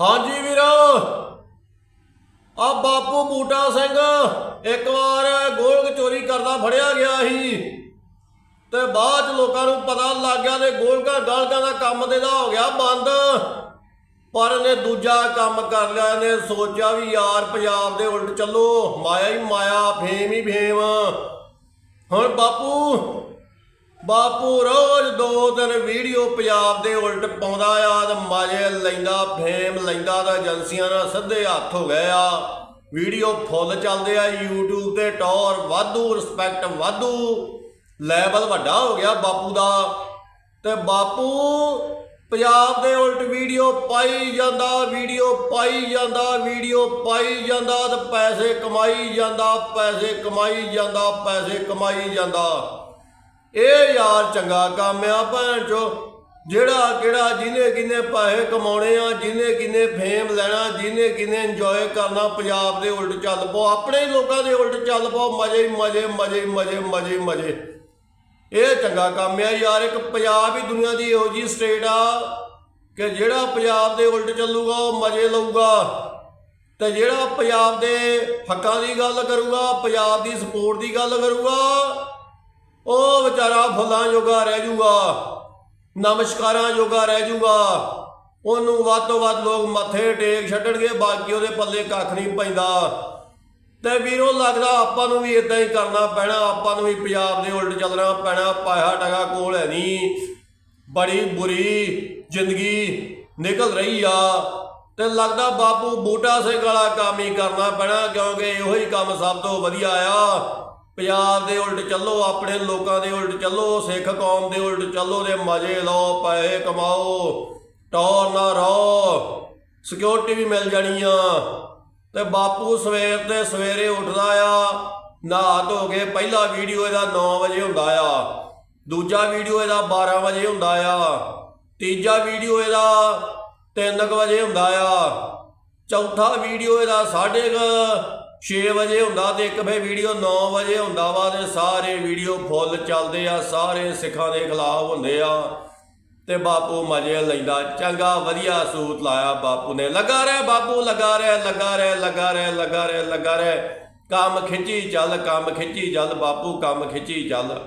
ਹਾਂਜੀ ਵੀਰੋ। ਆ ਬਾਪੂ ਬੂਟਾ ਸਿੰਘ ਇੱਕ ਵਾਰ ਗੋਲਕ ਚੋਰੀ ਕਰਦਾ ਫੜਿਆ ਗਿਆ ਸੀ। ਤੇ ਬਾਅਦ ਚ ਲੋਕਾਂ ਨੂੰ ਪਤਾ ਲੱਗ ਗਿਆ ਤੇ ਗੋਲਕਾਂ ਗਾਲਕਾਂ ਦਾ ਕੰਮ ਤੇ ਦਾ ਹੋ ਗਿਆ ਬੰਦ। ਪਰ ਇਹਨੇ ਦੂਜਾ ਕੰਮ ਕਰ ਲਿਆ, ਇਹਨੇ ਸੋਚਿਆ ਵੀ ਯਾਰ ਪੰਜਾਬ ਦੇ ਉਲਟ ਚੱਲੋ। ਮਾਇਆ ਹੀ ਮਾਇਆ, ਫੇਮ ਹੀ ਫੇਮ। ਹੁਣ ਬਾਪੂ ਬਾਪੂ ਰੋਜ਼ ਦੋ ਦਿਨ ਵੀਡੀਓ ਪੰਜਾਬ ਦੇ ਉਲਟ ਪਾਉਂਦਾ ਆ ਤੇ ਮਾਜ਼ੇ ਲੈਂਦਾ, ਫੇਮ ਲੈਂਦਾ ਤਾਂ ਏਜੰਸੀਆਂ ਨਾਲ ਸਿੱਧੇ ਹੱਥ ਹੋ ਗਏ ਆ। ਵੀਡੀਓ ਫੁੱਲ ਚੱਲਦੇ ਆ, YouTube ਤੇ ਟੌਰ ਵਾਧੂ ਰਿਸਪੈਕਟ ਵਾਧੂ ਲੈਵਲ ਵੱਡਾ ਹੋ ਗਿਆ ਬਾਪੂ ਦਾ। ਤੇ ਬਾਪੂ, ਪੰਜਾਬ ਦੇ ਉਲਟ ਵੀਡੀਓ ਪਾਈ ਜਾਂਦਾ, ਵੀਡੀਓ ਪਾਈ ਜਾਂਦਾ, ਵੀਡੀਓ ਪਾਈ ਜਾਂਦਾ ਤੇ ਪੈਸੇ ਕਮਾਈ ਜਾਂਦਾ, ਪੈਸੇ ਕਮਾਈ ਜਾਂਦਾ, ਪੈਸੇ ਕਮਾਈ ਜਾਂਦਾ। ਇਹ ਯਾਰ ਚੰਗਾ ਕੰਮ ਆ ਭੈਣ ਚੋ। ਜਿਹੜਾ ਕਿਹੜਾ ਜਿਹਨੇ ਕਿਨੇ ਪੈਸੇ ਕਮਾਉਣੇ ਆ, ਜਿਹਨੇ ਕਿਨੇ ਫੇਮ ਲੈਣਾ, ਜਿਹਨੇ ਕਿਨੇ ਇੰਜੋਏ ਕਰਨਾ, ਪੰਜਾਬ ਦੇ ਉਲਟ ਚੱਲ ਪੋ ਆਪਣੇ ਲੋਕਾਂ ਦੇ ਉਲਟ ਚੱਲ ਪੋ ਮਜ਼ੇ ਮਜ਼ੇ ਮਜ਼ੇ ਮਜ਼ੇ ਮਜ਼ੇ ਮਜ਼ੇ। ਇਹ ਚੰਗਾ ਕੰਮ ਆ ਯਾਰ, ਇੱਕ ਪੰਜਾਬ ਹੀ ਦੁਨੀਆ ਦੀ ਇਹੋ ਜੀ ਸਟੇਟ ਆ ਕਿ ਜਿਹੜਾ ਪੰਜਾਬ ਦੇ ਉਲਟ ਚੱਲੂਗਾ, ਉਹ ਮਜ਼ੇ ਲਊਗਾ। ਤੇ ਜਿਹੜਾ ਪੰਜਾਬ ਦੇ ਹੱਕਾਂ ਦੀ ਗੱਲ ਕਰੂਗਾ, ਪੰਜਾਬ ਦੀ ਸਪੋਰਟ ਦੀ ਗੱਲ ਕਰੂਗਾ ਉਹ ਵਿਚਾਰਾ ਫੁੱਲਾਂ ਜੋਗਾ ਰਹਿ ਜੂਗਾ, ਨਮਸਕਾਰਾਂ ਜੋਗਾ ਰਹਿ ਜੂਗਾ। ਉਹਨੂੰ ਵੱਧ ਤੋਂ ਵੱਧ ਲੋਕ ਮੱਥੇ ਟੇਕ ਛੱਡਣਗੇ, ਬਾਕੀ ਉਹਦੇ ਪੱਲੇ ਕੱਖ ਨਹੀਂ ਪੈਂਦਾ। ਤੇ ਵੀਰੋ, ਲੱਗਦਾ ਆਪਾਂ ਨੂੰ ਵੀ ਇਦਾਂ ਹੀ ਕਰਨਾ ਪੈਣਾ, ਆਪਾਂ ਨੂੰ ਵੀ ਪੰਜਾਬ ਦੇ ਉਲਟ ਚੱਲਣਾ ਪੈਣਾ, ਪਾਇਆ ਟਗਾ ਕੋਲ ਹੈ ਨਹੀਂ। ਬੜੀ ਬੁਰੀ ਜ਼ਿੰਦਗੀ ਨਿਕਲ ਰਹੀ ਆ। ਤੇ ਲੱਗਦਾ ਬਾਪੂ ਬੂਟਾ ਸਿੰਘ ਵਾਲਾ ਕੰਮ ਹੀ ਕਰਨਾ ਪੈਣਾ, ਕਿਉਂਕਿ ਇਹੋ ਹੀ ਕੰਮ ਸਭ ਤੋਂ ਵਧੀਆ ਆ। ਪੰਜਾਬ ਦੇ ਉਲਟ ਚੱਲੋ, ਆਪਣੇ ਲੋਕਾਂ ਦੇ ਉਲਟ ਚੱਲੋ, ਸਿੱਖ ਕੌਮ ਦੇ ਉਲਟ ਚੱਲੋ ਦੇ ਮਜ਼ੇ ਲਓ, ਪੈਸੇ ਕਮਾਓ, ਟੌਰ ਨਾ ਰਹੋ ਸਿਕਿਉਰਿਟੀ ਵੀ ਮਿਲ ਜਾਣੀ ਆ ਤੇ ਬਾਪੂ ਸਵੇਰ ਤੇ ਸਵੇਰੇ ਉੱਠਦਾ ਆ ਨਹਾ ਧੋ ਕੇ ਪਹਿਲਾ ਵੀਡੀਓ ਇਹਦਾ 9 ਵਜੇ ਹੁੰਦਾ ਆ। ਦੂਜਾ ਵੀਡੀਓ ਇਹਦਾ 12 ਵਜੇ ਹੁੰਦਾ ਆ। ਤੀਜਾ ਵੀਡੀਓ ਇਹਦਾ 3 ਵਜੇ ਹੁੰਦਾ ਆ। ਚੌਥਾ ਵੀਡੀਓ ਇਹਦਾ 6 ਵਜੇ ਹੁੰਦਾ ਤੇ ਇੱਕ ਫੇ ਵੀਡੀਓ 9 ਵਜੇ ਹੁੰਦਾ ਵਾ ਤੇ ਸਾਰੇ ਵੀਡੀਓ ਫੁੱਲ ਚੱਲਦੇ ਆ, ਸਾਰੇ ਸਿੱਖਾਂ ਦੇ ਖਿਲਾਫ ਹੁੰਦੇ ਆ। ਤੇ ਬਾਪੂ ਮਜੇ ਲੈਂਦਾ, ਚੰਗਾ ਵਧੀਆ ਸੂਤ ਲਾਇਆ ਬਾਪੂ ਨੇ। ਲੱਗਾ ਰਹਿ ਬਾਪੂ, ਲੱਗਾ ਰਹਿ ਲੱਗਾ ਰਹਿ ਲੱਗਾ ਰਹਿ ਲੱਗਾ ਰਹਿ ਲੱਗਾ ਰਹਿ। ਕੰਮ ਖਿੱਚੀ ਚੱਲ, ਕੰਮ ਖਿੱਚੀ ਚੱਲ, ਬਾਪੂ ਕੰਮ ਖਿੱਚੀ ਚੱਲ।